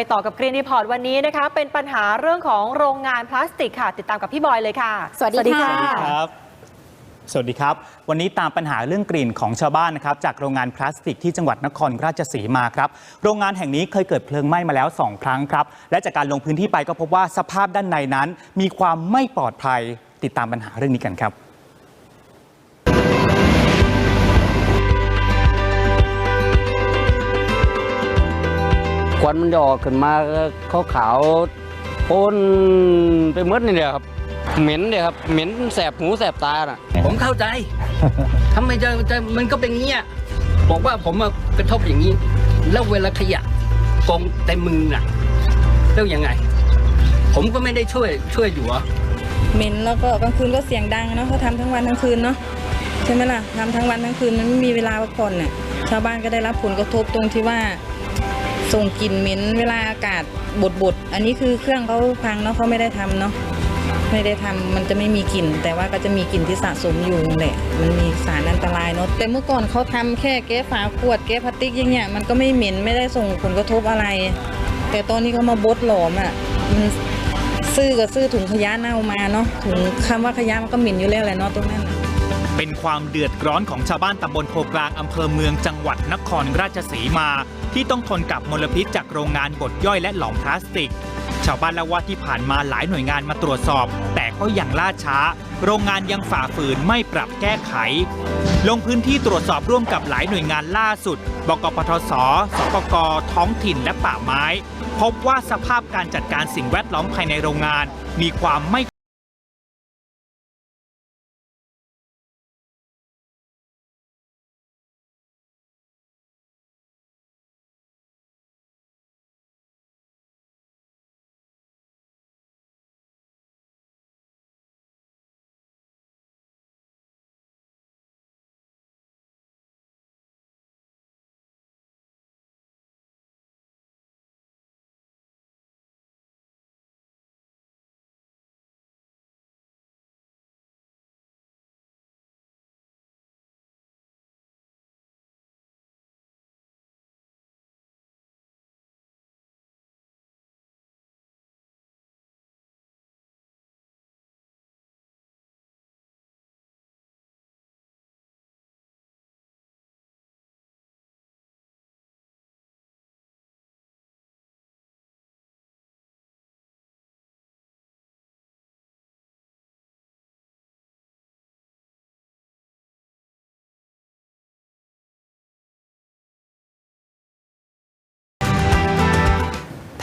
ไปต่อกับกรีนรีพอร์ตวันนี้นะคะ เป็นปัญหาเรื่องของโรงงานพลาสติกค่ะ ติดตามกับพี่บอยเลยค่ะ สวัสดีค่ะครับสวัสดีครับ วันนี้ตามปัญหาเรื่องกลิ่นของชาวบ้านนะครับจากโรงงานพลาสติกที่จังหวัดนครราชสีมาครับ โรงงานแห่งนี้เคยเกิดเพลิงไหม้มาแล้ว 2 ครั้งครับ และจากการลงพื้นที่ไปก็พบว่าสภาพด้านในนั้น มีความไม่ปลอดภัยติดตามปัญหาเรื่องนี้กันครับ ควันมันจะออกขึ้นมาก็ขาวๆโพนไปหมดนี่เลยครับ เหม็นเลยครับ เหม็นแสบหูแสบตาน่ะ ผมเข้าใจทำไมจะจะมันก็เป็นเงี้ยบอกว่าผมมากระทบอย่างนี้ แล้วเวลาขยะกองเต็มมือน่ะแล้วยังไง ผมก็ไม่ได้ช่วยช่วยอยู่เหรอเหม็นแล้วก็กลางคืนก็เสียงดังเนาะเขาทำทั้งวันทั้งคืนเนาะใช่ไหมล่ะทำทั้งวันทั้งคืนมันไม่มีเวลาพักผ่อนเนี่ยชาวบ้านก็ได้รับผลกระทบตรงที่ว่า ส่งกลิ่นเหม็นเวลาอากาศบดบดอันนี้คือเครื่องเขาพังเนาะเขาไม่ได้ทำเนาะไม่ได้ทำมันจะไม่มีกลิ่น แต่ว่าก็จะมีกลิ่นที่สะสมอยู่แหละมันมีสารอันตรายเนาะแต่เมื่อก่อนเขาทำแค่แก้ฝาขวดแก้พลาสติกอย่างเงี้ยมันก็ไม่เหม็นไม่ได้ส่งผลกระทบอะไร แต่ตอนนี้เขามาบดหลอมอะมันซื้อก็ซื้อถุงขยะเน่ามาเนาะถุงคำว่าขยะมันก็เหม็นอยู่แล้วแหละเนาะตรงนั้นน่ะ เป็นความเดือดร้อนของชาวบ้านตำบลโพกลางอำเภอเมืองจังหวัดนครราชสีมา ที่ต้องทนกับมลพิษจากโรงงานบดย่อยและหลอมพลาสติก ชาวบ้านเล่าว่าที่ผ่านมาหลายหน่วยงานมาตรวจสอบ แต่ก็ยังล่าช้า โรงงานยังฝ่าฝืนไม่ปรับแก้ไข ลงพื้นที่ตรวจสอบร่วมกับหลายหน่วยงานล่าสุด บกปทศ สปก ท้องถิ่นและป่าไม้ พบว่าสภาพการจัดการสิ่งแวดล้อมภายในโรงงาน มีความไม่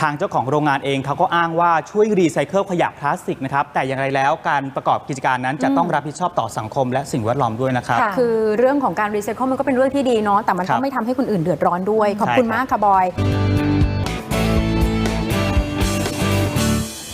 ทางเจ้าของโรงงานเองเขาก็อ้างว่าช่วยรีไซเคิลขยะพลาสติกนะครับ แต่อย่างไรแล้วการประกอบกิจการนั้นจะต้องรับผิดชอบต่อสังคมและสิ่งแวดล้อมด้วยนะครับ คือเรื่องของการรีไซเคิลมันก็เป็นเรื่องที่ดีเนาะแต่มันครัต้อบงไม่ทำให้คนอื่นเดือดร้อนด้วย ขอบใช่คุณครับมากค่ะบอย